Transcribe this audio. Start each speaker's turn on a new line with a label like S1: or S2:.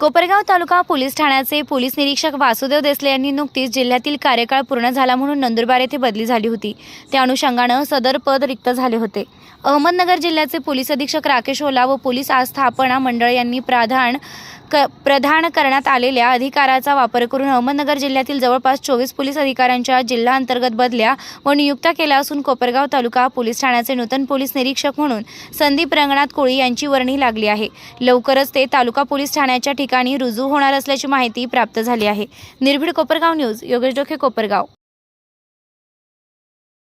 S1: कोपरगाव तालुका police ठाण्याचे police निरीक्षक वासुदेव देसले यांनी नुकतीच जिल्ह्यातील कार्यकाळ पूर्ण झाला म्हणून नंदुरबार येथे बदली झाली होती. त्या अनुषंगानं सदर पद रिक्त झाले होते. अहमदनगर जिल्ह्याचे पोलीस अधीक्षक राकेश ओला व पोलीस आस्थापना मंडळ यांनी प्राधान क प्रधान करण्यात आलेल्या अधिकाराचा वापर करून अहमदनगर जिल्ह्यातील जवळपास चोवीस पोलीस अधिकाऱ्यांच्या जिल्हा अंतर्गत बदल्या व नियुक्त्या केल्या असून कोपरगाव तालुका पोलीस ठाण्याचे नूतन पोलीस निरीक्षक म्हणून संदीप रंगनाथ कोळी यांची वर्णी लागली आहे. लवकरच ते तालुका पोलीस ठाण्याच्या ठिकाणी रुजू होणार असल्याची माहिती प्राप्त झाली आहे. निर्भीड कोपरगाव न्यूज योगेश डोके कोपरगाव.